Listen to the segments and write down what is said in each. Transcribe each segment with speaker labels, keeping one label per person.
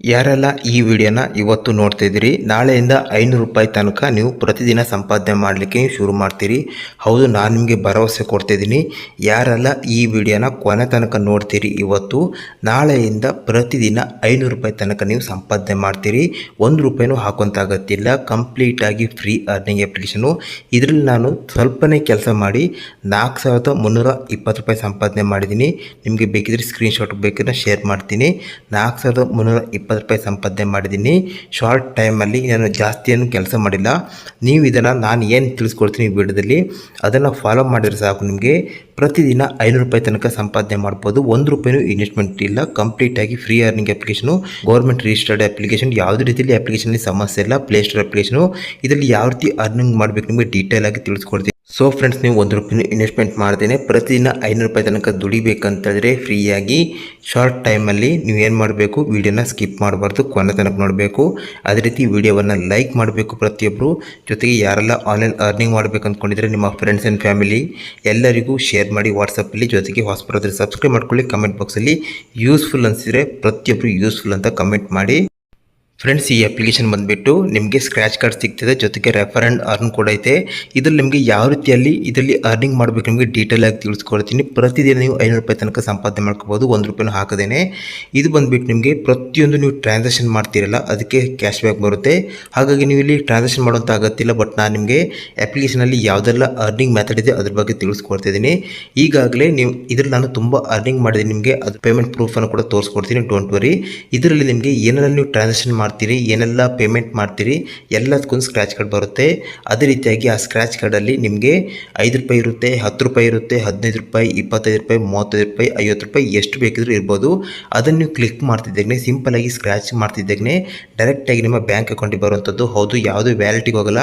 Speaker 1: ಯಾರೆಲ್ಲ ಈ ವಿಡಿಯೋನ ಇವತ್ತು ನೋಡ್ತಿದ್ದೀರಿ ನಾಳೆಯಿಂದ ಐನೂರು ರೂಪಾಯಿ ತನಕ ನೀವು ಪ್ರತಿದಿನ ಸಂಪಾದನೆ ಮಾಡಲಿಕ್ಕೆ ಶುರು ಮಾಡ್ತೀರಿ. ಹೌದು, ನಾನು ನಿಮಗೆ ಭರವಸೆ ಕೊಡ್ತಿದ್ದೀನಿ ಯಾರೆಲ್ಲ ಈ ವಿಡಿಯೋನ ಕೊನೆ ತನಕ ನೋಡ್ತೀರಿ ಇವತ್ತು, ನಾಳೆಯಿಂದ ಪ್ರತಿದಿನ ಐನೂರು ರೂಪಾಯಿ ತನಕ ನೀವು ಸಂಪಾದನೆ ಮಾಡ್ತೀರಿ. ಒಂದು ರೂಪಾಯಿನೂ ಹಾಕುವಂತಾಗತ್ತಿಲ್ಲ ಕಂಪ್ಲೀಟಾಗಿ ಫ್ರೀ ಅರ್ನಿಂಗ್ ಅಪ್ಲಿಕೇಶನು ಇದರಲ್ಲಿ ನಾನು ಸ್ವಲ್ಪನೇ ಕೆಲಸ ಮಾಡಿ ನಾಲ್ಕು ಸಾವಿರದ ಮುನ್ನೂರ ಇಪ್ಪತ್ತು ರೂಪಾಯಿ ಸಂಪಾದನೆ ಮಾಡಿದ್ದೀನಿ. ನಿಮಗೆ ಬೇಕಿದ್ರೆ ಸ್ಕ್ರೀನ್ಶಾಟ್ ಬೇಕಿದ್ರೆ ಶೇರ್ ಮಾಡ್ತೀನಿ. ನಾಲ್ಕು ಸಾವಿರದ ಮುನ್ನೂರ ಇಪ್ಪತ್ತು ರೂಪಾಯಿ ಸಂಪಾದನೆ ಮಾಡಿದ್ದೀನಿ. ಶಾರ್ಟ್ ಟೈಮಲ್ಲಿ ನಾನು ಜಾಸ್ತಿ ಏನು ಕೆಲಸ ಮಾಡಿಲ್ಲ. ನೀವು ಇದನ್ನು ನಾನು ಏನು ತಿಳಿಸ್ಕೊಡ್ತೀನಿ ವಿಡಿಯೋದಲ್ಲಿ, ಅದನ್ನು ಫಾಲೋ ಮಾಡಿದ್ರೆ ಸಾಕು ನಿಮಗೆ. ಪ್ರತಿದಿನ ಐನೂರು ರೂಪಾಯಿ ತನಕ ಸಂಪಾದನೆ ಮಾಡ್ಬೋದು. ಒಂದು ರೂಪಾಯಿನೂ ಇನ್ವೆಸ್ಟ್ಮೆಂಟ್ ಇಲ್ಲ. ಕಂಪ್ಲೀಟಾಗಿ free earning application government registered application ಯಾವುದೇ ರೀತಿಯಲ್ಲಿ ಅಪ್ಲಿಕೇಶನಲ್ಲಿ ಸಮಸ್ಯೆ ಇಲ್ಲ. ಪ್ಲೇಸ್ಟೋರ್ ಅಪ್ಲಿಕೇಶನು ಇದರಲ್ಲಿ ಯಾವ ರೀತಿ ಅರ್ನಿಂಗ್ ಮಾಡಬೇಕು ನಿಮಗೆ ಡೀಟೇಲ್ ಆಗಿ ತಿಳಿಸ್ಕೊಡ್ತೀನಿ. ಸೊ ಫ್ರೆಂಡ್ಸ್ ನೀವು ಒಂದು ರೂಪಾಯಿ ಇನ್ವೆಸ್ಟ್ಮೆಂಟ್ ಮಾಡ್ತೇನೆ ಪ್ರತಿದಿನ ಐನೂರು ರೂಪಾಯಿ ತನಕ ದುಡಿಬೇಕಂತಂದರೆ ಫ್ರೀಯಾಗಿ ಶಾರ್ಟ್ ಟೈಮಲ್ಲಿ ನೀವು ಏನು ಮಾಡಬೇಕು? ವೀಡಿಯೋನ ಸ್ಕಿಪ್ ಮಾಡಬಾರ್ದು, ಕೊನೆ ತನಕ ನೋಡಬೇಕು. ಅದೇ ರೀತಿ ವೀಡಿಯೋವನ್ನು ಲೈಕ್ ಮಾಡಬೇಕು ಪ್ರತಿಯೊಬ್ಬರು ಜೊತೆಗೆ ಯಾರೆಲ್ಲ ಆನ್ಲೈನ್ ಅರ್ನಿಂಗ್ ಮಾಡಬೇಕು ಅಂದ್ಕೊಂಡಿದ್ರೆ ನಿಮ್ಮ ಫ್ರೆಂಡ್ಸ್ ಆ್ಯಂಡ್ ಫ್ಯಾಮಿಲಿ ಎಲ್ಲರಿಗೂ ಶೇರ್ ಮಾಡಿ ವಾಟ್ಸಪ್ಪಲ್ಲಿ ಜೊತೆಗೆ ಹಾಸ್ಪಿಟಲ್ ಸಬ್ಸ್ಕ್ರೈಬ್ ಮಾಡ್ಕೊಳ್ಳಿ. ಕಮೆಂಟ್ ಬಾಕ್ಸಲ್ಲಿ ಯೂಸ್ಫುಲ್ ಅನಿಸಿದರೆ ಪ್ರತಿಯೊಬ್ಬರು ಯೂಸ್ಫುಲ್ ಅಂತ ಕಮೆಂಟ್ ಮಾಡಿ. ಫ್ರೆಂಡ್ಸ್ ಈ ಅಪ್ಲಿಕೇಶನ್ ಬಂದುಬಿಟ್ಟು ನಿಮಗೆ ಸ್ಕ್ರ್ಯಾಚ್ ಕಾರ್ಡ್ ಸಿಗ್ತದೆ, ಜೊತೆಗೆ ರೆಫರ್ ಆ್ಯಂಡ್ ಅರ್ನ್ ಕೂಡ ಐತೆ. ಇದರಲ್ಲಿ ನಿಮಗೆ ಯಾವ ರೀತಿಯಲ್ಲಿ ಇದರಲ್ಲಿ ಅರ್ನಿಂಗ್ ಮಾಡಬೇಕು ನಿಮಗೆ ಡೀಟೇಲ್ ಆಗಿ ತಿಳಿಸ್ಕೊಡ್ತೀನಿ. ಪ್ರತಿದಿನ ನೀವು ಐನೂರು ರೂಪಾಯಿ ತನಕ ಸಂಪಾದನೆ ಮಾಡ್ಕೋಬೋದು, ಒಂದು ರೂಪಾಯಿನೂ ಹಾಕದೇನೆ. ಇದು ಬಂದುಬಿಟ್ಟು ನಿಮಗೆ ಪ್ರತಿಯೊಂದು ನೀವು ಟ್ರಾನ್ಸಾಕ್ಷನ್ ಮಾಡ್ತೀರಲ್ಲ, ಅದಕ್ಕೆ ಕ್ಯಾಶ್ ಬ್ಯಾಕ್ ಬರುತ್ತೆ. ಹಾಗಾಗಿ ನೀವು ಇಲ್ಲಿ ಟ್ರಾನ್ಸಾಕ್ಷನ್ ಮಾಡೋಂಥ ಆಗತ್ತಿಲ್ಲ ಬಟ್ ನಾನು ನಿಮಗೆ ಅಪ್ಲಿಕೇಶನಲ್ಲಿ ಯಾವುದೆಲ್ಲ ಅರ್ನಿಂಗ್ ಮೆಥಡ್ ಇದೆ, ಅದ್ರ ಬಗ್ಗೆ ತಿಳಿಸ್ಕೊಡ್ತಿದ್ದೀನಿ ಈಗಾಗಲೇ ನೀವು, ಇದರಲ್ಲಿ ನಾನು ತುಂಬ ಅರ್ನಿಂಗ್ ಮಾಡಿದ್ದೀನಿ ನಿಮಗೆ, ಅದು ಪೇಮೆಂಟ್ ಪ್ರೂಫನ್ನು ಕೂಡ ತೋರಿಸ್ಕೊಡ್ತೀನಿ ಡೋಂಟ್ ವರಿ ಇದರಲ್ಲಿ ನಿಮಗೆ ಏನೆಲ್ಲ ನೀವು ಟ್ರಾನ್ಸಾಕ್ಷನ್ ಮಾಡ್ತೀರಿ, ಏನೆಲ್ಲ ಪೇಮೆಂಟ್ ಮಾಡ್ತೀರಿ ಎಲ್ಲದಕ್ಕೊಂದು ಸ್ಕ್ರ್ಯಾಚ್ ಕಾರ್ಡ್ ಬರುತ್ತೆ. ಅದೇ ರೀತಿಯಾಗಿ ಆ ಸ್ಕ್ರ್ಯಾಚ್ ಕಾರ್ಡಲ್ಲಿ ನಿಮಗೆ ಐದು ರೂಪಾಯಿ ಇರುತ್ತೆ, ಹತ್ತು ರೂಪಾಯಿ ಇರುತ್ತೆ, ಹದಿನೈದು ರೂಪಾಯಿ, ಇಪ್ಪತ್ತೈದು ರೂಪಾಯಿ, ಮೂವತ್ತೈದು ರೂಪಾಯಿ, ಐವತ್ತು ರೂಪಾಯಿ, ಎಷ್ಟು ಬೇಕಿದ್ರೂ ಇರ್ಬೋದು. ಅದನ್ನು ನೀವು ಕ್ಲಿಕ್ ಮಾಡ್ತಿದ್ದಾಗನೆ ಸಿಂಪಲಾಗಿ ಸ್ಕ್ರ್ಯಾಚ್ ಮಾಡ್ತಿದ್ದಾಗನೆ ಡೈರೆಕ್ಟಾಗಿ ನಿಮ್ಮ ಬ್ಯಾಂಕ್ ಅಕೌಂಟಿಗೆ ಬರುವಂಥದ್ದು. ಹೌದು, ಯಾವುದೇ ವ್ಯಾಲಿಟಿಗೆ ಹೋಗಲ್ಲ.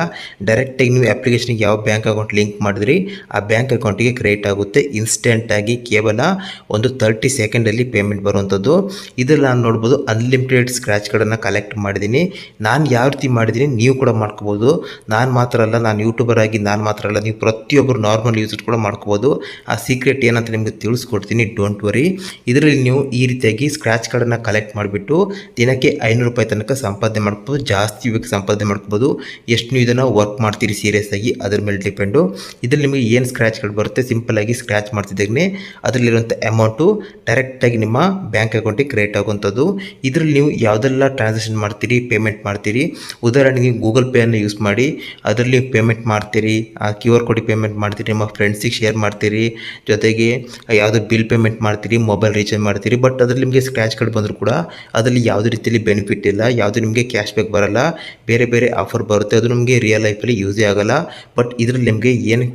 Speaker 1: ಡೈರೆಕ್ಟಾಗಿ ನೀವು ಅಪ್ಲಿಕೇಶನ್ಗೆ ಯಾವ ಬ್ಯಾಂಕ್ ಅಕೌಂಟ್ ಲಿಂಕ್ ಮಾಡಿದ್ರಿ, ಆ ಬ್ಯಾಂಕ್ ಅಕೌಂಟಿಗೆ ಕ್ರಿಯೇಟ್ ಆಗುತ್ತೆ. ಇನ್ಸ್ಟೆಂಟಾಗಿ ಕೇವಲ ಒಂದು ತರ್ಟಿ ಸೆಕೆಂಡಲ್ಲಿ ಪೇಮೆಂಟ್ ಬರುವಂಥದ್ದು. ಇದರಲ್ಲಿ ನಾನು ನೋಡ್ಬೋದು ಅನ್ಲಿಮಿಟೆಡ್ ಸ್ಕ್ರ್ಯಾಚ್ ಕಾರ್ಡನ್ನು ಕಲೆಕ್ಟ್ ಮಾಡಿದ್ದೀನಿ ನಾನು ಯಾವ ರೀತಿ ಮಾಡಿದ್ದೀನಿ ನೀವು ಕೂಡ ಮಾಡ್ಕೋಬೋದು. ನಾನು ಮಾತ್ರ ಅಲ್ಲ, ನಾನು ಯೂಟ್ಯೂಬರ್ ಆಗಿ ನಾನು ಮಾತ್ರ ಅಲ್ಲ, ನೀವು ಪ್ರತಿಯೊಬ್ಬರು ನಾರ್ಮಲ್ ಯೂಸರ್ ಕೂಡ ಮಾಡ್ಕೋಬೋದು. ಆ ಸೀಕ್ರೆಟ್ ಏನಂತ ನಿಮಗೆ ತಿಳಿಸ್ಕೊಡ್ತೀನಿ ಡೋಂಟ್ ವರಿ ಇದರಲ್ಲಿ ನೀವು ಈ ರೀತಿಯಾಗಿ ಸ್ಕ್ರ್ಯಾಚ್ ಕಾರ್ಡನ್ನು ಕಲೆಕ್ಟ್ ಮಾಡಿಬಿಟ್ಟು ದಿನಕ್ಕೆ ಐನೂರು ರೂಪಾಯಿ ತನಕ ಸಂಪಾದನೆ ಮಾಡ್ಕೋಬೋದು ಜಾಸ್ತಿ ಬೇಕು ಸಂಪಾದನೆ ಮಾಡ್ಕೋಬೋದು ಎಷ್ಟು ನೀವು ಇದನ್ನು ವರ್ಕ್ ಮಾಡ್ತೀರಿ ಸೀರಿಯಸ್ ಆಗಿ, ಅದ್ರ ಮೇಲೆ ಡಿಪೆಂಡು ಇದರಲ್ಲಿ ನಿಮಗೆ ಏನು ಸ್ಕ್ರ್ಯಾಚ್ ಕಾರ್ಡ್ ಬರುತ್ತೆ ಸಿಂಪಲ್ ಆಗಿ ಸ್ಕ್ರ್ಯಾಚ್ ಮಾಡ್ತಿದ್ದಾಗನೇ ಅದರಲ್ಲಿರುವಂಥ ಅಮೌಂಟು ಡೈರೆಕ್ಟಾಗಿ ನಿಮ್ಮ ಬ್ಯಾಂಕ್ ಅಕೌಂಟಿಗೆ ಕ್ರಿಯೇಟ್ ಆಗುವಂಥದ್ದು. ಇದರಲ್ಲಿ ನೀವು ಯಾವುದೆಲ್ಲ ಟ್ರಾನ್ಸಾಕ್ಷನ್ ಮಾಡ್ತೀರಿ ಪೇಮೆಂಟ್ ಮಾಡ್ತೀರಿ. ಉದಾಹರಣೆಗೆ ಗೂಗಲ್ ಪೇಯನ್ನು ಯೂಸ್ ಮಾಡಿ, ಅದರಲ್ಲಿ ಪೇಮೆಂಟ್ ಮಾಡ್ತೀರಿ, ಆ ಕ್ಯೂ ಆರ್ ಕೋಡಿಗೆ ಪೇಮೆಂಟ್ ಮಾಡ್ತೀರಿ, ನಿಮ್ಮ ಫ್ರೆಂಡ್ಸಿಗೆ ಶೇರ್ ಮಾಡ್ತೀರಿ, ಜೊತೆಗೆ ಯಾವುದು ಬಿಲ್ ಪೇಮೆಂಟ್ ಮಾಡ್ತೀರಿ ಮೊಬೈಲ್ ರೀಚಾರ್ಜ್ ಮಾಡ್ತೀರಿ ಬಟ್ ಅದರಲ್ಲಿ ನಿಮಗೆ ಸ್ಕ್ರ್ಯಾಚ್ ಕಾರ್ಡ್ ಬಂದರೂ ಕೂಡ ಅದರಲ್ಲಿ ಯಾವುದೇ ರೀತಿಯಲ್ಲಿ ಬೆನಿಫಿಟ್ ಇಲ್ಲ, ಯಾವುದು ನಿಮಗೆ ಕ್ಯಾಶ್ ಬ್ಯಾಕ್ ಬರಲ್ಲ, ಬೇರೆ ಬೇರೆ ಆಫರ್ ಬರುತ್ತೆ, ಅದು ನಿಮಗೆ ರಿಯಲ್ ಲೈಫಲ್ಲಿ ಯೂಸೇ ಆಗಲ್ಲ ಬಟ್ ಇದರಲ್ಲಿ ನಿಮಗೆ ಏನು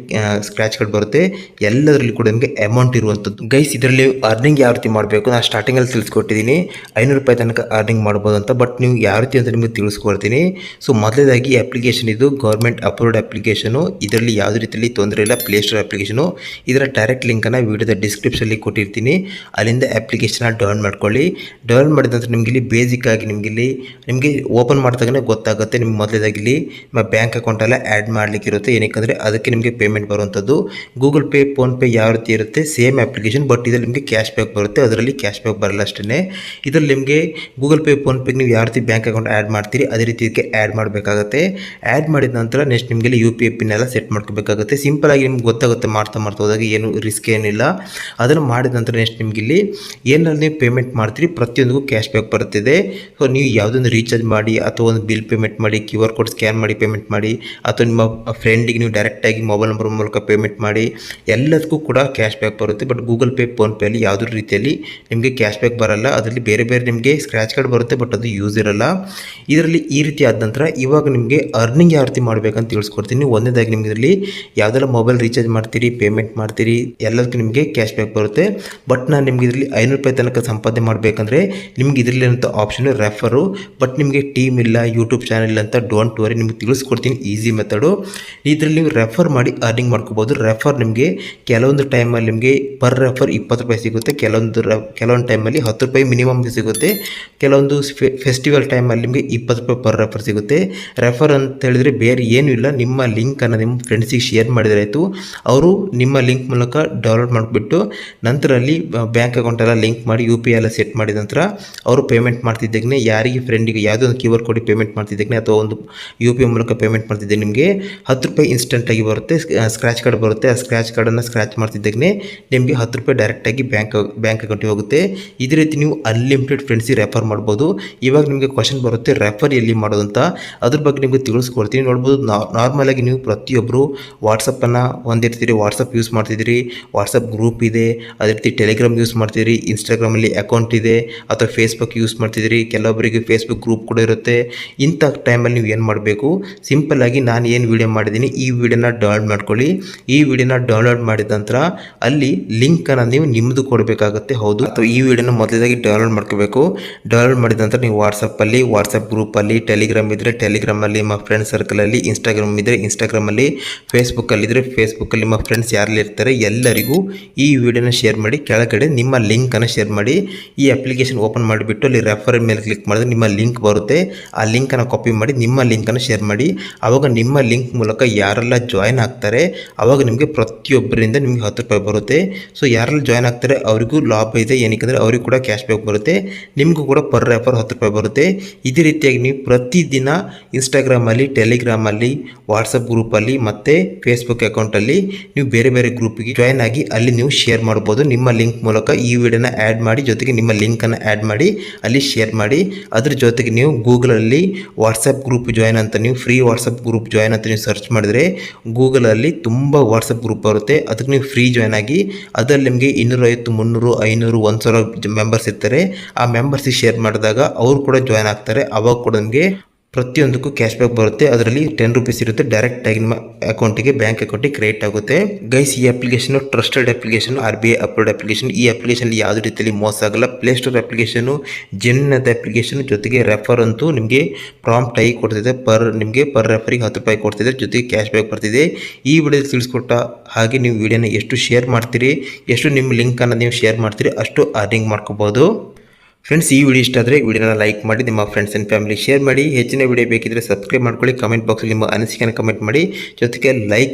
Speaker 1: ಸ್ಕ್ರ್ಯಾಚ್ ಕಾರ್ಡ್ ಬರುತ್ತೆ, ಎಲ್ಲದರಲ್ಲಿ ಕೂಡ ನಿಮಗೆ ಅಮೌಂಟ್ ಇರುವಂಥದ್ದು ಗೈಸ್ ಇದರಲ್ಲಿ ಅರ್ನಿಂಗ್ ಯಾವ ರೀತಿ ಮಾಡಬೇಕು? ನಾನು ಸ್ಟಾರ್ಟಿಂಗಲ್ಲಿ ತಿಳಿಸ್ಕೊಟ್ಟಿದ್ದೀನಿ ಐನೂರು ರೂಪಾಯಿ ತನಕ ಅರ್ನಿಂಗ್ ಮಾಡ್ಬೋದು ಅಂತ ಬಟ್ ನೀವು ಯಾವ ರೀತಿ ಅಂತ ನಿಮಗೆ ತಿಳಿಸ್ಕೊಡ್ತೀನಿ. ಸೊ ಮೊದಲೇದಾಗಿ ಅಪ್ಲಿಕೇಶನ್ ಇದು ಗೌರ್ಮೆಂಟ್ ಅಪ್ರೂವ್ಡ್ ಅಪ್ಲಿಕೇಶನು ಇದರಲ್ಲಿ ಯಾವುದೇ ರೀತಿಯಲ್ಲಿ ತೊಂದರೆ ಇಲ್ಲ ಪ್ಲೇಸ್ಟೋರ್ ಅಪ್ಲಿಕೇಶನು ಇದರ ಡೈರೆಕ್ಟ್ ಲಿಂಕನ್ನು ವಿಡಿಯೋದ ಡಿಸ್ಕ್ರಿಪ್ಷನಲ್ಲಿ ಕೊಟ್ಟಿರ್ತೀನಿ. ಅಲ್ಲಿಂದ ಅಪ್ಲಿಕೇಶನ್ನ ಡೌನ್ ಮಾಡ್ಕೊಳ್ಳಿ. ಡೌನ್ ಮಾಡಿದ ನಂತರ ನಿಮಗೆ ಇಲ್ಲಿ ಬೇಸಿಕ್ ಆಗಿ ನಿಮಗೆ ಇಲ್ಲಿ, ನಿಮಗೆ ಓಪನ್ ಮಾಡಿದಾಗಲೇ ಗೊತ್ತಾಗುತ್ತೆ ನಿಮ್ಗೆ ಮೊದಲೇದಾಗಿ ಇಲ್ಲಿ ನಿಮ್ಮ ಬ್ಯಾಂಕ್ ಅಕೌಂಟೆಲ್ಲ ಆ್ಯಡ್ ಮಾಡಲಿಕ್ಕಿರುತ್ತೆ ಏನಕ್ಕೆ ಅದಕ್ಕೆ ನಿಮಗೆ ಪೇಮೆಂಟ್ ಬರುವಂಥದ್ದು. ಗೂಗಲ್ ಪೇ ಫೋನ್ಪೇ ಯಾವ ರೀತಿ ಇರುತ್ತೆ? ಸೇಮ್ ಅಪ್ಲಿಕೇಶನ್ ಬಟ್ ಇದರಲ್ಲಿ ನಿಮಗೆ ಕ್ಯಾಶ್ ಬ್ಯಾಕ್ ಬರುತ್ತೆ. ಅದರಲ್ಲಿ ಕ್ಯಾಶ್ ಬ್ಯಾಕ್ ಬರಲ್ಲ ಅಷ್ಟೇ ಇದರಲ್ಲಿ ನಿಮಗೆ ಗೂಗಲ್ ಪೇ ಫೋನ್ಪೇಗೆ ನೀವು ಯಾವ ರೀತಿ ಬ್ಯಾಂಕ್ ಅಕೌಂಟ್ ಆ್ಯಡ್ ಮಾಡ್ತೀರಿ, ಅದೇ ರೀತಿ ಇದಕ್ಕೆ ಆ್ಯಡ್ ಮಾಡಬೇಕಾಗುತ್ತೆ. ಆ್ಯಡ್ ಮಾಡಿದ ನಂತರ ನೆಕ್ಸ್ಟ್ ನಿಮಗೆ ಯು ಪಿ ಐ ಪಿನ್ ಎಲ್ಲ ಸೆಟ್ ಮಾಡ್ಕೋಬೇಕಾಗುತ್ತೆ. ಸಿಂಪಲ್ ಆಗಿ ನಿಮ್ಗೆ ಗೊತ್ತಾಗುತ್ತೆ, ಮಾಡ್ತಾ ಮಾಡ್ತಾ ಹೋದಾಗ ಏನು ರಿಸ್ಕ್ ಏನಿಲ್ಲ. ಅದನ್ನು ಮಾಡಿದ ನಂತರ ನೆಕ್ಸ್ಟ್ ನಿಮ್ಗೆ ಇಲ್ಲಿ ಏನಾದ್ರು ನೀವು ಪೇಮೆಂಟ್ ಮಾಡ್ತೀರಿ ಪ್ರತಿಯೊಂದಿಗೂ ಕ್ಯಾಶ್ ಬ್ಯಾಕ್ ಬರುತ್ತಿದೆ. ಸೊ ನೀವು ಯಾವುದೊಂದು ರೀಚಾರ್ಜ್ ಮಾಡಿ ಅಥವಾ ಒಂದು ಬಿಲ್ ಪೇಮೆಂಟ್ ಮಾಡಿ ಕ್ಯೂ ಆರ್ ಕೋಡ್ ಸ್ಕ್ಯಾನ್ ಮಾಡಿ ಪೇಮೆಂಟ್ ಮಾಡಿ, ಅಥವಾ ನಿಮ್ಮ ಫ್ರೆಂಡಿಗೆ ನೀವು ಡೈರೆಕ್ಟಾಗಿ ಮೊಬೈಲ್ ನಂಬರ್ ಮೂಲಕ ಪೇಮೆಂಟ್ ಮಾಡಿ, ಎಲ್ಲದಕ್ಕೂ ಕೂಡ ಕ್ಯಾಶ್ ಬ್ಯಾಕ್ ಬರುತ್ತೆ. ಬಟ್ ಗೂಗಲ್ ಪೇ ಫೋನ್ಪೇಲಿ ಯಾವುದೇ ರೀತಿಯಲ್ಲಿ ನಿಮಗೆ ಕ್ಯಾಶ್ ಬ್ಯಾಕ್ ಬರಲ್ಲ. ಅದರಲ್ಲಿ ಬೇರೆ ಬೇರೆ ನಿಮಗೆ ಸ್ಕ್ರ್ಯಾಚ್ ಕಾರ್ಡ್ ಬರುತ್ತೆ ಬಟ್ ಅದು ಯೂಸ್ ಇರಲ್ಲ. ಇದರಲ್ಲಿ ಈ ರೀತಿ ಆದ ನಂತರ ಇವಾಗ ನಿಮಗೆ ಅರ್ನಿಂಗ್ ಯಾವ ರೀತಿ ಮಾಡಬೇಕಂತ ತಿಳಿಸ್ಕೊಡ್ತೀನಿ. ಒಂದನೇದಾಗಿ ನಿಮಗೆ ಇದರಲ್ಲಿ ಯಾವುದೆಲ್ಲ ಮೊಬೈಲ್ ರೀಚಾರ್ಜ್ ಮಾಡ್ತೀರಿ ಪೇಮೆಂಟ್ ಮಾಡ್ತೀರಿ, ಎಲ್ಲದಕ್ಕೂ ನಿಮಗೆ ಕ್ಯಾಶ್ ಬ್ಯಾಕ್ ಬರುತ್ತೆ. ಬಟ್ ನಾನು ನಿಮಗೆ ಇದರಲ್ಲಿ ಐನೂರು ರೂಪಾಯಿ ತನಕ ಸಂಪಾದನೆ ಮಾಡಬೇಕಂದ್ರೆ ನಿಮ್ಗೆ ಇದರಲ್ಲಿರುವಂಥ ಆಪ್ಷನ್ ರೆಫರು ಬಟ್ ನಿಮಗೆ ಟೀಮ್ ಇಲ್ಲ ಯೂಟ್ಯೂಬ್ ಚಾನಲ್ ಅಂತ ಡೋಂಟ್ ವರಿ ನಿಮ್ಗೆ ತಿಳಿಸ್ಕೊಡ್ತೀನಿ ಈಸಿ ಮೆಥಡು ಇದರಲ್ಲಿ ನೀವು ರೆಫರ್ ಮಾಡಿ ಅರ್ನಿಂಗ್ ಮಾಡ್ಕೋಬೋದು. ರೆಫರ್ ನಿಮಗೆ ಕೆಲವೊಂದು ಟೈಮಲ್ಲಿ ನಿಮಗೆ ಪರ್ ರೆಫರ್ ಇಪ್ಪತ್ತು ರೂಪಾಯಿ ಸಿಗುತ್ತೆ. ಕೆಲವೊಂದು ಕೆಲವೊಂದು ಟೈಮಲ್ಲಿ ಹತ್ತು ರೂಪಾಯಿ ಮಿನಿಮಮ್ ಸಿಗುತ್ತೆ. ಕೆಲವೊಂದು ಫೆಸ್ಟಿವಲ್ ಟೈಮಲ್ಲಿ ನಿಮಗೆ ಇಪ್ಪತ್ತು ರೂಪಾಯಿ ಪರ್ ರೆಫರ್ ಸಿಗುತ್ತೆ. ರೆಫರ್ ಅಂತ ಹೇಳಿದ್ರೆ ಬೇರೆ ಏನೂ ಇಲ್ಲ. ನಿಮ್ಮ ಲಿಂಕನ್ನು ನಿಮ್ಮ ಫ್ರೆಂಡ್ಸಿಗೆ ಶೇರ್ ಮಾಡಿದರೆ ಆಯಿತು. ಅವರು ನಿಮ್ಮ ಲಿಂಕ್ ಮೂಲಕ ಡೌನ್ಲೋಡ್ ಮಾಡಿಬಿಟ್ಟು ನಂತರ ಅಲ್ಲಿ ಬ್ಯಾಂಕ್ ಅಕೌಂಟೆಲ್ಲ ಲಿಂಕ್ ಮಾಡಿ ಯು ಪಿ ಐ ಎಲ್ಲ ಸೆಟ್ ಮಾಡಿದ ನಂತರ ಅವರು ಪೇಮೆಂಟ್ ಮಾಡ್ತಿದ್ದಾಗನೇ ಯಾರಿಗೆ ಫ್ರೆಂಡಿಗೆ ಯಾವುದೋ ಒಂದು ಕ್ಯೂ ಆರ್ ಕೋಡ್ ಪೇಮೆಂಟ್ ಮಾಡ್ತಿದ್ದಾಗನೇ ಅಥವಾ ಒಂದು ಯು ಪಿ ಐ ಮೂಲಕ ಪೇಮೆಂಟ್ ಮಾಡ್ತಿದ್ದೆ ನಿಮಗೆ ಹತ್ತು ರೂಪಾಯಿ ಇನ್ಸ್ಟೆಂಟಾಗಿ ಬರುತ್ತೆ. ಸ್ಕ್ರ್ಯಾಚ್ ಕಾರ್ಡ್ ಬರುತ್ತೆ. ಆ ಸ್ಕ್ರ್ಯಾಚ್ ಕಾರ್ಡನ್ನು ಸ್ಕ್ರ್ಯಾಚ್ ಮಾಡ್ತಿದ್ದಾಗನೇ ನಿಮಗೆ ಹತ್ತು ರೂಪಾಯಿ ಡೈರೆಕ್ಟಾಗಿ ಬ್ಯಾಂಕ್ ಬ್ಯಾಂಕ್ ಅಕೌಂಟಿಗೆ ಹೋಗುತ್ತೆ. ಇದೇ ರೀತಿ ನೀವು ಅನ್ಲಿಮಿಟೆಡ್ ಫ್ರೆಂಡ್ಸಿಗೆ ರೆಫರ್ ಮಾಡ್ಬೋದು. ಇವಾಗ ನಿಮಗೆ ಕ್ವಶನ್ ಬರುತ್ತೆ ರೆಫರ್ ಎಲ್ಲಿ ಮಾಡೋದಂತ ಅದ್ರ ಬಗ್ಗೆ ನಿಮಗೆ ತಿಳಿಸ್ಕೊಡ್ತೀನಿ. ನೋಡ್ಬೋದು ನಾರ್ಮಲ್ ಆಗಿ ನೀವು ಪ್ರತಿಯೊಬ್ಬರು ವಾಟ್ಸಪ್ಪನ್ನು ಹೊಂದಿರ್ತೀರಿ ವಾಟ್ಸಪ್ ಯೂಸ್ ಮಾಡ್ತಿದ್ದೀರಿ. ವಾಟ್ಸಪ್ ಗ್ರೂಪ್ ಇದೆ, ಅದೇ ರೀತಿ ಟೆಲಿಗ್ರಾಮ್ ಯೂಸ್ ಮಾಡ್ತಿದ್ದೀರಿ. ಇನ್ಸ್ಟಾಗ್ರಾಮಲ್ಲಿ ಅಕೌಂಟ್ ಇದೆ, ಅಥವಾ ಫೇಸ್ಬುಕ್ ಯೂಸ್ ಮಾಡ್ತಿದ್ದೀರಿ. ಕೆಲವೊಬ್ಬರಿಗೆ ಫೇಸ್ಬುಕ್ ಗ್ರೂಪ್ ಕೂಡ ಇರುತ್ತೆ. ಇಂಥ ಟೈಮಲ್ಲಿ ನೀವು ಏನು ಮಾಡಬೇಕು? ಸಿಂಪಲ್ಲಾಗಿ ನಾನು ಏನು ವೀಡಿಯೋ ಮಾಡಿದ್ದೀನಿ, ಈ ವಿಡಿಯೋನ ಡೌನ್ಲೋಡ್ ಮಾಡ್ಕೊಳ್ಳಿ. ಈ ವಿಡಿಯೋನ ಡೌನ್ಲೋಡ್ ಮಾಡಿದ ನಂತರ ಅಲ್ಲಿ ಲಿಂಕನ್ನು ನೀವು ನಿಮ್ಮದು ಕೊಡಬೇಕಾಗುತ್ತೆ, ಹೌದು. ಅಥವಾ ಈ ವಿಡಿಯೋನ ಮೊದಲೇದಾಗಿ ಡೌನ್ಲೋಡ್ ಮಾಡ್ಕೋಬೇಕು. ಡೌನ್ಲೋಡ್ ಮಾಡಿದ ನಂತರ ನೀವು ವಾಟ್ಸಪ್ಪಲ್ಲಿ ವಾಟ್ಸಪ್ ಗ್ರೂಪಲ್ಲಿ, ಟೆಲಿಗ್ರಾಮ್ ಇದ್ದರೆ ಟೆಲಿಗ್ರಾಮಲ್ಲಿ ನಿಮ್ಮ ಫ್ರೆಂಡ್ ಸರ್ಕಲಲ್ಲಿ, ಇನ್ಸ್ಟಾಗ್ರಾಮ್ ಇದ್ದರೆ ಇನ್ಸ್ಟಾಗ್ರಾಮಲ್ಲಿ ಫೇಸ್ಬುಕ್ಕಲ್ಲಿದ್ದರೆ ಫೇಸ್ಬುಕ್ಕಲ್ಲಿ ನಿಮ್ಮ ಫ್ರೆಂಡ್ಸ್ ಯಾರಲ್ಲಿ ಇರ್ತಾರೆ ಎಲ್ಲರಿಗೂ ಈ ವಿಡಿಯೋನ ಶೇರ್ ಮಾಡಿ, ಕೆಳಗಡೆ ನಿಮ್ಮ ಲಿಂಕನ್ನು ಶೇರ್ ಮಾಡಿ, ಈ ಅಪ್ಲಿಕೇಶನ್ ಓಪನ್ ಮಾಡಿಬಿಟ್ಟು ಅಲ್ಲಿ ರೆಫರ್ ಮೇಲೆ ಕ್ಲಿಕ್ ಮಾಡಿದ್ರೆ ನಿಮ್ಮ ಲಿಂಕ್ ಬರುತ್ತೆ. ಆ ಲಿಂಕನ್ನು ಕಾಪಿ ಮಾಡಿ ನಿಮ್ಮ ಲಿಂಕನ್ನು ಶೇರ್ ಮಾಡಿ. ಆವಾಗ ನಿಮ್ಮ ಲಿಂಕ್ ಮೂಲಕ ಯಾರೆಲ್ಲ ಜಾಯ್ನ್ ಆಗ್ತಾರೆ ಆವಾಗ ನಿಮಗೆ ಪ್ರತಿಯೊಬ್ಬರಿಂದ ನಿಮಗೆ ಹತ್ತು ರೂಪಾಯಿ ಬರುತ್ತೆ. ಸೊ, ಯಾರೆಲ್ಲ ಜಾಯ್ನ್ ಆಗ್ತಾರೆ, ಅವರಿಗೂ ಲಾಭ ಇದೆ. ಏನಕ್ಕೆ ಅವರಿಗೂ ಕೂಡ ಕ್ಯಾಶ್ ಬ್ಯಾಕ್ ಬರುತ್ತೆ. ನಿಮಗೂ ಕೂಡ ಪರ್ ರೆಫರ್ ಹತ್ತು ರೂಪಾಯಿ ಬರುತ್ತೆ. ಇದೇ ರೀತಿಯಾಗಿ ನೀವು ಪ್ರತಿದಿನ ಇನ್ಸ್ಟಾಗ್ರಾಮಲ್ಲಿ ಟೆಲಿಗ್ರಾಮಲ್ಲಿ ವಾಟ್ಸಪ್ ಗ್ರೂಪಲ್ಲಿ ಮತ್ತು ಫೇಸ್ಬುಕ್ ಅಕೌಂಟಲ್ಲಿ ನೀವು ಬೇರೆ ಬೇರೆ ಗ್ರೂಪಿಗೆ ಜಾಯ್ನ್ ಆಗಿ ಅಲ್ಲಿ ನೀವು ಶೇರ್ ಮಾಡ್ಬೋದು. ನಿಮ್ಮ ಲಿಂಕ್ ಮೂಲಕ ಈ ವಿಡಿಯೋನ ಆ್ಯಡ್ ಮಾಡಿ, ಜೊತೆಗೆ ನಿಮ್ಮ ಲಿಂಕನ್ನು ಆ್ಯಡ್ ಮಾಡಿ, ಅಲ್ಲಿ ಶೇರ್ ಮಾಡಿ. ಅದ್ರ ಜೊತೆಗೆ ನೀವು ಗೂಗಲಲ್ಲಿ ವಾಟ್ಸಪ್ ಗ್ರೂಪ್ ಜಾಯ್ನ್ ಅಂತ ನೀವು ಫ್ರೀ ವಾಟ್ಸಪ್ ಗ್ರೂಪ್ ಜಾಯ್ನ್ ಅಂತ ನೀವು ಸರ್ಚ್ ಮಾಡಿದರೆ ಗೂಗಲಲ್ಲಿ ತುಂಬ ವಾಟ್ಸಪ್ ಗ್ರೂಪ್ ಬರುತ್ತೆ. ಅದಕ್ಕೆ ನೀವು ಫ್ರೀ ಜಾಯ್ನ್ ಆಗಿ ಅದರಲ್ಲಿ ನಿಮಗೆ ಇನ್ನೂರೈವತ್ತು, ಮುನ್ನೂರು, ಐನೂರು, ಒಂದು ಸಾವಿರ ಮೆಂಬರ್ಸ್ ಇರ್ತಾರೆ. ಆ ಮೆಂಬರ್ಸಿಗೆ ಶೇರ್ ಮಾಡಿದಾಗ ಅವರು ಕೂಡ ಜಾಯ್ನ್ ಆಗ್ತಾರೆ. ಅವಾಗ ಕೂಡ ನಿಮಗೆ ಪ್ರತಿಯೊಂದಕ್ಕೂ ಕ್ಯಾಶ್ ಬ್ಯಾಕ್ ಬರುತ್ತೆ. ಅದರಲ್ಲಿ ಟೆನ್ ರುಪೀಸ್ ಇರುತ್ತೆ. ಡೈರೆಕ್ಟ್ ಡೈರೆಕ್ಟಾಗಿ ನಿಮ್ಮ ಅಕೌಂಟಿಗೆ ಬ್ಯಾಂಕ್ ಅಕೌಂಟಿಗೆ ಕ್ರಿಯೇಟ್ ಆಗುತ್ತೆ. ಗೈಸ್ ಈ application trusted application R B I approved application ಈ ಅಪ್ಲಿಕೇಶನ್ ಯಾವುದೇ ರೀತಿಯಲ್ಲಿ ಮೋಸ ಆಗಲ್ಲ. ಪ್ಲೇಸ್ಟೋರ್ ಅಪ್ಲಿಕೇಶನು ಜೆನ್ನದ ಅಪ್ಲಿಕೇಶನ್ ಜೊತೆಗೆ ರೆಫರ್ ಅಂತೂ ನಿಮಗೆ ಪ್ರಾಂಪ್ಟ್ ಆಗಿ ಕೊಡ್ತಿದೆ. ಪರ್ ನಿಮಗೆ ಪರ್ ರೆಫರಿಗೆ ಹತ್ತು ರೂಪಾಯಿ ಕೊಡ್ತಿದೆ. ಜೊತೆಗೆ ಕ್ಯಾಶ್ ಬ್ಯಾಕ್ ಬರ್ತಿದೆ. ಈ ವಿಡಿಯೋ ತಿಳಿಸ್ಕೊಟ್ಟ ಹಾಗೆ ನೀವು ವಿಡಿಯೋನ ಎಷ್ಟು ಶೇರ್ ಮಾಡ್ತೀರಿ, ಎಷ್ಟು ನಿಮ್ಮ ಲಿಂಕನ್ನು ನೀವು ಶೇರ್ ಮಾಡ್ತೀರಿ, ಅಷ್ಟು ಅರ್ನಿಂಗ್ ಮಾಡ್ಕೋಬೋದು. ಫ್ರೆಂಡ್ಸ್ ಈ ವಿಡಿಯೋ ಇಷ್ಟ ಆದರೆ ವಿಡಿಯೋನ ಲೈಕ್ ಮಾಡಿ, ನಿಮ್ಮ ಫ್ರೆಂಡ್ಸ್ ಆ್ಯಂಡ್ ಫ್ಯಾಮಿಲಿ ಶೇರ್ ಮಾಡಿ. ಹೆಚ್ಚಿನ ವಿಡಿಯೋ ಬೇಕಿದ್ದರೆ ಸಬ್ಸ್ಕ್ರೈಬ್ ಮಾಡ್ಕೊಳ್ಳಿ. ಕಮೆಂಟ್ ಬಾಕ್ಸಲ್ಲಿ ನಿಮ್ಮ ಅನಿಸಿಕೆಯನ್ನು ಕಮೆಂಟ್ ಮಾಡಿ. ಜೊತೆಗೆ ಲೈಕ್